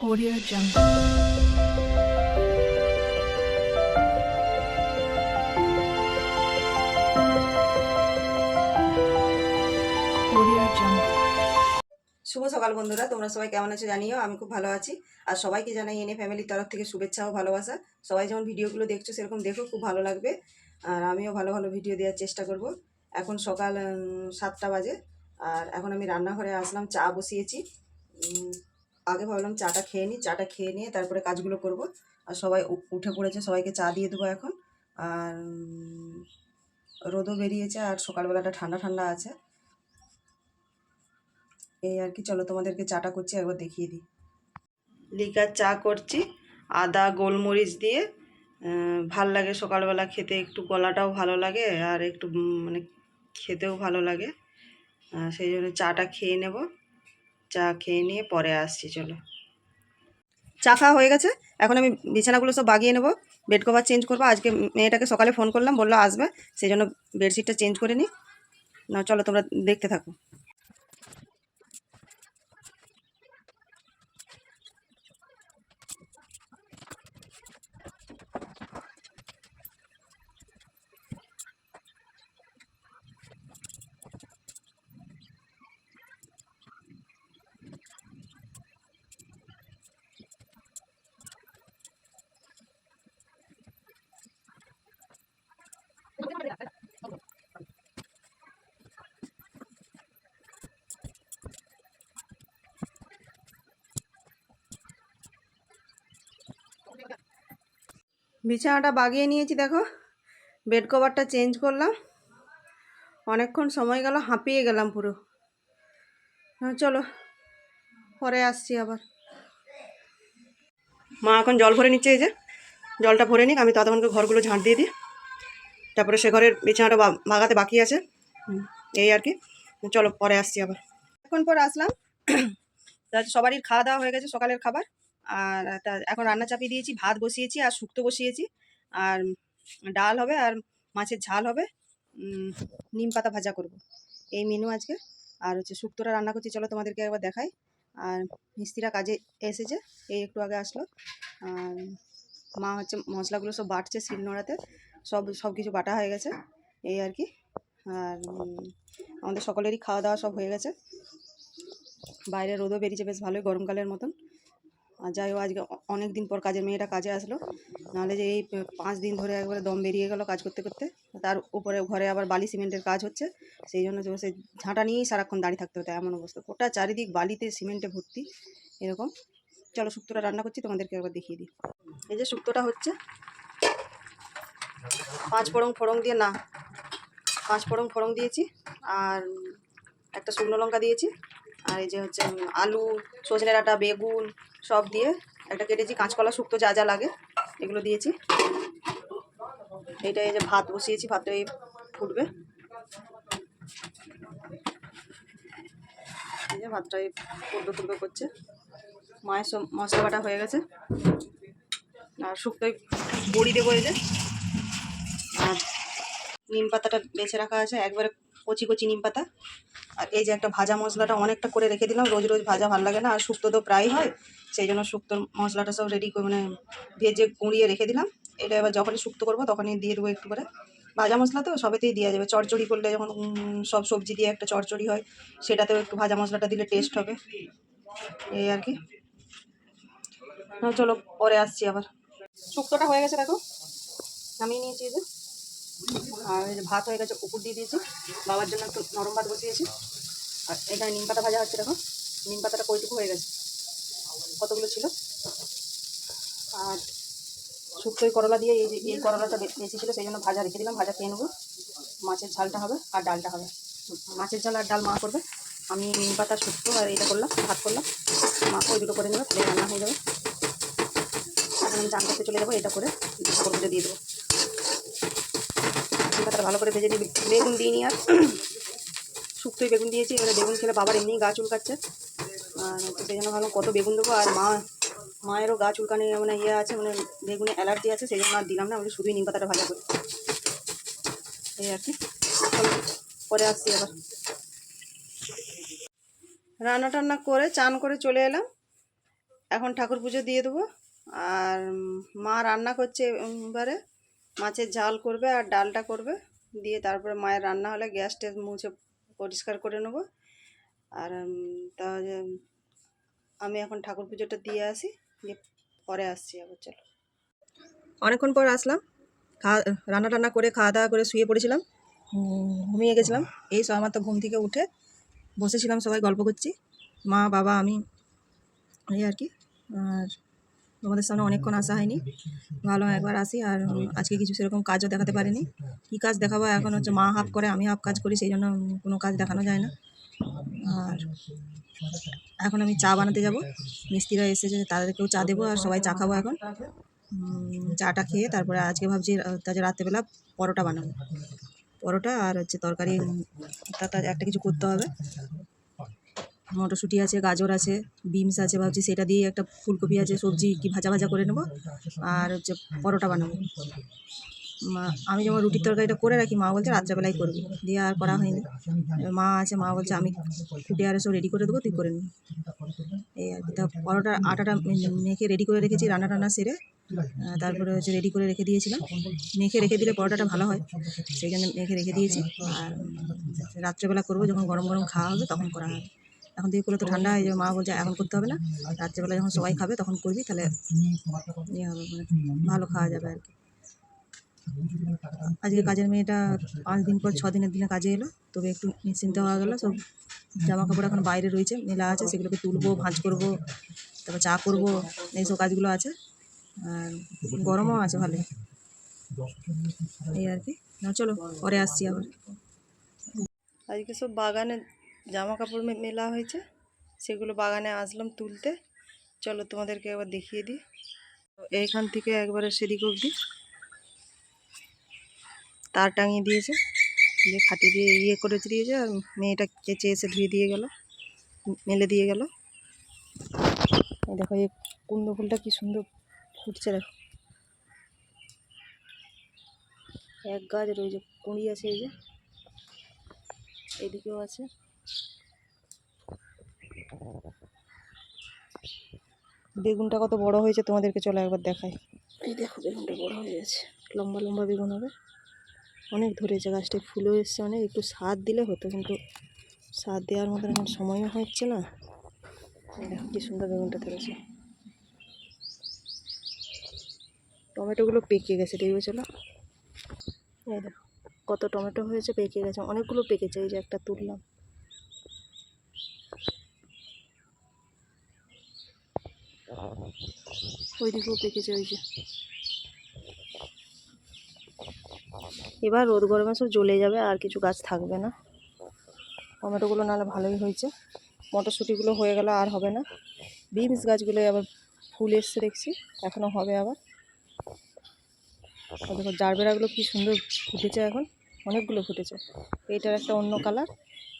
Audio Jungle. শুভ সকাল বন্ধুরা, তোমরা সবাই কেমন আছো জানিও, আমি খুব ভালো আছি। আর সবাইকে জানাই এনে ফ্যামিলির তরফ থেকে শুভেচ্ছা ও ভালোবাসা। সবাই যেমন ভিডিওগুলো দেখছ, সেরকম দেখো, খুব ভালো লাগবে। আর আমিও ভালো ভালো ভিডিও দেওয়ার চেষ্টা করব। এখন সকাল সাতটা বাজে। আর এখন আমি রান্নাঘরে আসলাম, চা বসিয়েছি। আগে ভাবলাম চাটা খেয়ে নিই, চাটা খেয়ে নিয়ে তারপরে কাজগুলো করব। আর সবাই উঠে পড়েছে, সবাইকে চা দিয়ে দেবো এখন। আর রোদও বেরিয়েছে আর সকালবেলাটা ঠান্ডা ঠান্ডা আছে। এই আর কি, চলো তোমাদেরকে চাটা করছি, একবার দেখিয়ে দিই। লিকার চা করছি, আদা, গোলমরিচ দিয়ে। ভালো লাগে সকালবেলা খেতে, একটু গলাটাও ভালো লাগে আর একটু মানে খেতেও ভালো লাগে। সেই জন্য চাটা খেয়ে নেব। চা খেয়ে নিয়ে পরে আসছি, চলো। চা খাওয়া হয়ে গেছে। এখন আমি বিছানাগুলো সব বাগিয়ে নেব। বেড কভার চেঞ্জ করব। আজকে মেয়েটাকে সকালে ফোন করলাম, বলল আসবে। সেই জন্য বেডশিটটা চেঞ্জ করে নিই না চলো তোমরা দেখতে থাকো। বিছানাটা বাগিয়ে নিয়েছি, দেখো। বেড কভারটা চেঞ্জ করলাম। অনেকক্ষণ সময় গেল, হাঁপিয়ে গেলাম পুরো। হ্যাঁ চলো, পরে আসছি আবার। মা এখন জল ভরে নিচ্ছে, এই যে। জলটা ভরে নিক, আমি ততক্ষণকে ঘরগুলো ঝাঁট দিয়ে দিই। তারপরে সে ঘরের বিছানাটা বাগাতে বাকি আছে। এই আর কি। চলো, পরে আসছি আবার। এখন পর আসলাম। সবারই খাওয়া দাওয়া হয়ে গেছে, সকালের খাবার। আর তা, এখন রান্না চাপিয়ে দিয়েছি, ভাত বসিয়েছি আর শুক্তো বসিয়েছি। আর ডাল হবে আর মাছের ঝাল হবে। নিম পাতা ভাজা করব। এই মেনু আজকে। আর হচ্ছে শুক্তোটা রান্না করছি, চলো তোমাদেরকে একবার দেখাই। আর মিস্ত্রিরা কাজে এসেছে, এই একটু আগে আসলো। আর মা হচ্ছে মশলাগুলো সব বাটছে শিলনোড়াতে, সব সব কিছু বাটা হয়ে গেছে, এই আর কি। আর আমাদের সকলেরই খাওয়া দাওয়া সব হয়ে গেছে। বাইরে রোদও বেরিয়েছে, বেশ ভালোই গরমকালের মতন। যাই হোক, আজকে অনেক দিন পর কাজের মেয়েটা কাজে আসলো। নাহলে যে এই পাঁচ দিন ধরে একবারে দম বেরিয়ে গেল কাজ করতে করতে। তার উপরে ঘরে আবার বালি সিমেন্টের কাজ হচ্ছে। সেই জন্য সেই ঝাঁটা নিয়েই সারাক্ষণ দাঁড়িয়ে থাকতে হতো, এমন অবস্থা। গোটা চারিদিক বালিতে সিমেন্টে ভর্তি, এরকম। চলো শুক্তোটা রান্না করছি, তোমাদেরকে একবার দেখিয়ে দিই। এই যে শুক্তোটা হচ্ছে। পাঁচ ফোড়ং ফোড়ং দিয়ে, না, পাঁচ ফোড়ং ফোড়ং দিয়েছি। আর একটা শুকনো লঙ্কা দিয়েছি। আর এই যে হচ্ছে আলু সজনে ডাঁটা, বেগুন সব দিয়ে একটা কেটেছি, কাঁচকলা শুক্তো যা যা লাগে, এগুলো দিয়েছি। এইটা এই যে ভাত বসিয়েছি, ভাতটা এই ফুটবে। এই যে ভাতটা এই ফুটবে ফুটবে করছে। মায়ের সব মশলা বাটা হয়ে গেছে। আর শুক্তোয় বড়ি দেবো এই যে। আর নিম পাতাটা বেছে রাখা আছে, একবারে কচি কচি নিম পাতা। আর এই যে একটা ভাজা মশলাটা অনেকটা করে রেখে দিলাম, রোজ রোজ ভাজা ভালো লাগে না, আর শুক্তো তো প্রায় হয়, সেই জন্য শুক্তোর মশলাটা সব রেডি করে মানে ভেজে গুঁড়িয়ে রেখে দিলাম। এটা এবার যখনই শুক্তো করব তখনই দিয়ে দেবো একটু করে। ভাজা মশলা তো সবেতেই দেওয়া যাবে চড়চড়ি করলে যখন সব সবজি দিয়ে একটা চড়চড়ি হয়, সেটাতেও একটু ভাজা মশলাটা দিলে টেস্ট হবে। এই আর কি। চলো, পরে আসছি আবার। শুক্তোটা হয়ে গেছে দেখো, নামিয়ে নিয়েছি যে। আর ভাত হয়ে গেছে উপর দিয়ে দিয়েছি। বাবার জন্য একটু নরম ভাত বসিয়েছি। আর এখানে নিম পাতা ভাজা হচ্ছে, দেখো। নিম পাতাটা কইটুকু হয়ে গেছে। কতগুলো ছিল? আর শুক্তোই করলা দিয়ে এই যে, এই করলাটা বেশি ছিল, সেই জন্য ভাজা রেখে দিলাম। ভাজা খেয়ে নেব। মাছের ঝালটা হবে আর ডালটা হবে। মাছের ঝাল আর ডাল মা করবে। আমি নিম পাতা, শুক্তো আর এইটা করলাম, ভাত করলাম। মা ওই দুটো করে নেবে রান্না হয়ে যাবে। আমি চান করতে চলে যাব, এটা করে দিয়ে দেবো। ভালো করে ভেজে নিই বেগুন দিয়ে দিইনি আর শুক্তোই বেগুন দিয়েছি, এবারে বেগুন খেলে বাবার এমনি গা চুলকাচ্ছে। আর সেই জন্য ভাবলাম কত বেগুন দেবো, আর মা, মায়েরও গা চুলকানি মানে ইয়ে আছে মানে বেগুনে অ্যালার্জি আছে, সেই জন্য আর দিলাম না আমি শুধুই নিম পাতাটা ভাজা করি। এই আর কি। পরে আসছি আবার। রান্না টান্না করে চান করে চলে এলাম। এখন ঠাকুর পুজো দিয়ে দেবো। আর মা রান্না করছে এবারে। মাছের ঝাল করবে আর ডালটা করবে। দিয়ে তারপরে মায়ের রান্না হলে গ্যাস ট্যাস মুছে পরিষ্কার করে নেব। আর তাহলে আমি এখন ঠাকুর পুজোটা দিয়ে আসি, দিয়ে পরে আসছি আবার, চলো। অনেকক্ষণ পর আসলাম, খাওয়া, রান্না টান্না করে খাওয়া দাওয়া করে শুয়ে পড়েছিলাম ঘুমিয়ে গেছিলাম। এই সব আমার তো ঘুম থেকে উঠে বসেছিলাম, সবাই গল্প করছি, মা, বাবা, আমি, এই আর কি। আর তোমাদের সামনে অনেকক্ষণ আসা হয়নি। ভালো একবার আসি। আর আজকে কিছু সেরকম কাজও দেখাতে পারিনি। কী কাজ দেখাবো এখন হচ্ছে মা হাফ করে আমি হাফ কাজ করি সেই জন্য কোনো কাজ দেখানো যায় না। আর এখন আমি চা বানাতে যাব। মিস্ত্রিরা এসেছে তাদেরকেও চা দেবো আর সবাই চা খাব এখন। চাটা খেয়ে তারপরে আজকে ভাবছি তাজা রাত্রেবেলা পরোটা বানাবো। পরোটা আর হচ্ছে তরকারি একটা কিছু করতে হবে। মটরশুঁটি আছে, গাজর আছে, বিনস আছে, ভাবছি সেটা দিয়ে একটা ফুলকপি আছে, সবজি কি ভাজা ভাজা করে নেব আর হচ্ছে পরোটা বানাবো। আমি যেমন রুটির তরকারিটা করে রাখি, মা বলছে রাত্রেবেলায় করবি। দিয়ে আর করা হয়নি। মা আছে, মা বলছে আমি ফুটে আর সব রেডি করে দেবো, তুই করে নিবি এই আর কি। তা পরোটা আটাটা মেখে রেডি করে রেখেছি, রান্না টান্না সেরে তারপরে হচ্ছে রেডি করে রেখে দিয়েছিলাম। মেখে রেখে দিলে পরোটাটা ভালো হয়, সেই জন্য মেখে রেখে দিয়েছি। আর রাত্রেবেলা করব, যখন গরম গরম খাওয়া হবে তখন করা হবে। এখন থেকে করলে তো ঠান্ডা হয়ে যাবে, মা বলছে, এখন করতে হবে না। রাত্রেবেলা যখন সবাই খাবে, তখন করবি, তাহলে ইয়ে হবে মানে ভালো খাওয়া যাবে আর কি। আজকে কাজের মেয়েটা পাঁচ দিন পর, ছ দিনের দিনে কাজে এলো, তবে একটু নিশ্চিন্ত হওয়া গেলো, সব জামা কাপড় এখন বাইরে রয়েছে, মেলা আছে, সেগুলোকে তুলবো, ভাঁজ করব, তারপর চা করব, এইসব কাজগুলো আছে, আর গরমও আছে ভালোই। এই আর কি। না চলো, পরে আসছি আবার। আজকে সব বাগানে জামা কাপড় মেলা হয়েছে, সেগুলো বাগানে আসলাম তুলতে। চলো তোমাদেরকে একবার দেখিয়ে দিই। এইখান থেকে একবারে সেদিক অবধি। তার টাঙিয়ে দিয়েছে, দিয়ে খাটিয়ে দিয়ে ইয়ে করে দিয়েছে, আর মেয়েটা কেচে এসে ধুয়ে দিয়ে গেল, মেলে দিয়ে গেল। দেখো, এই কুন্দ ফুলটা কি সুন্দর ফুটছে, দেখো। এক গাছ যে কুঁড়ি আছে এই যে, এদিকেও আছে। বেগুনটা কত বড় হয়েছে তোমাদেরকে চলো একবার দেখাই। এই দেখো বেগুনটা বড় হয়ে গেছে। লম্বা লম্বা বেগুন হবে। অনেক ধরেছে গাছটায় ফুলও এসছে অনেক একটু সার দিলে হতো কিন্তু সার দেওয়ার মতন এখন সময়ও হচ্ছে না। দেখো কি সুন্দর বেগুনটা ধরেছে। টমেটোগুলো পেকে গেছে দেখবে চলো। এই দেখো কত টমেটো হয়েছে পেকে গেছে অনেকগুলো পেকেছে এই যে একটা তুললাম। ওই দিকেও পেকেছে ওই যে। এবার রোদ গরমে সব জ্বলে যাবে, আর কিছু গাছ থাকবে না। টমেটোগুলো নাহলে ভালোই হয়েছে। মটরশুঁটিগুলো হয়ে গেল, আর হবে না। বিনস গাছগুলো আবার ফুল এসছে দেখছি, এখনও হবে আবার। দেখো, জারবেরাগুলো কি সুন্দর ফুটেছে এখন। অনেকগুলো ফুটেছে। এইটার একটা অন্য কালার,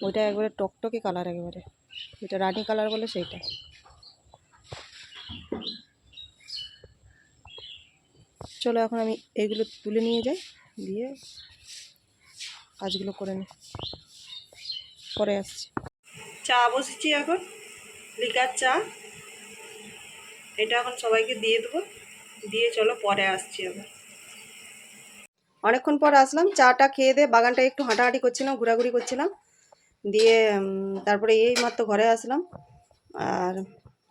ওইটা একবারে টকটকে কালার একেবারে। এটা রানি কালার বলে সেইটা। চলো এখন আমি এইগুলো তুলে নিয়ে যাই দিয়ে কাজগুলো করে নিই পরে আসছি। চা বসেছি এখন লিকার চা। এটা এখন সবাইকে দিয়ে দেবো। দিয়ে চলো পরে আসছি আবার। অনেকক্ষণ পর আসলাম চাটা খেয়ে দিয়ে বাগানটা একটু হাঁটাহাঁটি করছিলাম ঘোরাঘুরি করছিলাম। দিয়ে তারপরে এই মাত্র ঘরে আসলাম। আর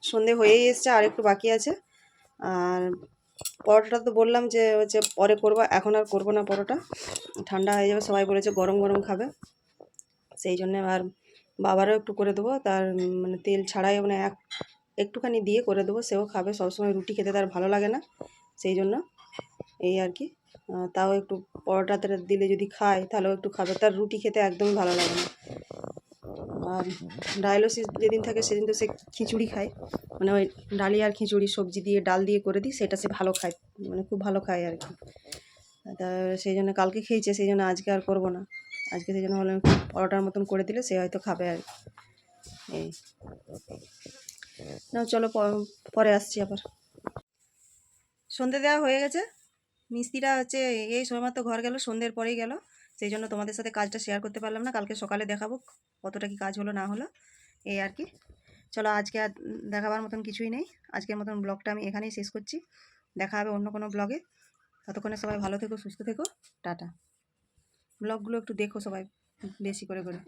সন্ধে হয়েই এসছে আর একটু বাকি আছে। আর পরোটাটা তো বললাম যে হচ্ছে পরে করব, এখন আর করব না পরোটা। ঠান্ডা হয়ে যাবে, সবাই বলেছে গরম গরম খাবে। সেই জন্যে আর বাবারও একটু করে দেবো, তার মানে তেল ছাড়াই মানে এক, একটুখানি দিয়ে করে দেবো, সেও খাবে, সবসময় রুটি খেতে তার ভালো লাগে না, সেই জন্য এই আর কি। তাও একটু পরোটাতে দিলে যদি খায়, তাহলেও একটু খাবে, তার রুটি খেতে একদমই ভালো লাগে না। ডায়ালিসিস যেদিন থাকে সেদিন তো সে খিচুড়ি খায়। মানে ওই ডালি আর খিচুড়ি, সবজি দিয়ে, ডাল দিয়ে করে দিই, সেটা সে ভালো খায়। মানে খুব ভালো খায় আর কি। তা সেই জন্য কালকে খেয়েছে, সেই জন্য আজকে আর করব না। আজকে সেই জন্য একটু পরোটার মতন করে দিলে সে হয়তো খাবে আর। এই। না চলো পরে আসছি আবার। সন্ধে দেওয়া হয়ে গেছে। মিস্ত্রিরা হচ্ছে, এই সময়মাত্র ঘর গেল, সন্ধ্যের পরেই গেল। সেই জন্য তোমাদের সাথে কাজটা শেয়ার করতে পারলাম না। কালকে সকালে দেখাবো কতটা কি কাজ হলো, না হলো। এই আর কি। চলো আজকে আর দেখাবার মতন কিছুই নেই। আজকের মতন ব্লগটা আমি এখানেই শেষ করছি। দেখা হবে অন্য কোনো ব্লগে ততক্ষণে সবাই ভালো থেকো, সুস্থ থেকো। টাটা। ব্লগগুলো একটু দেখো সবাই, বেশি করে করে।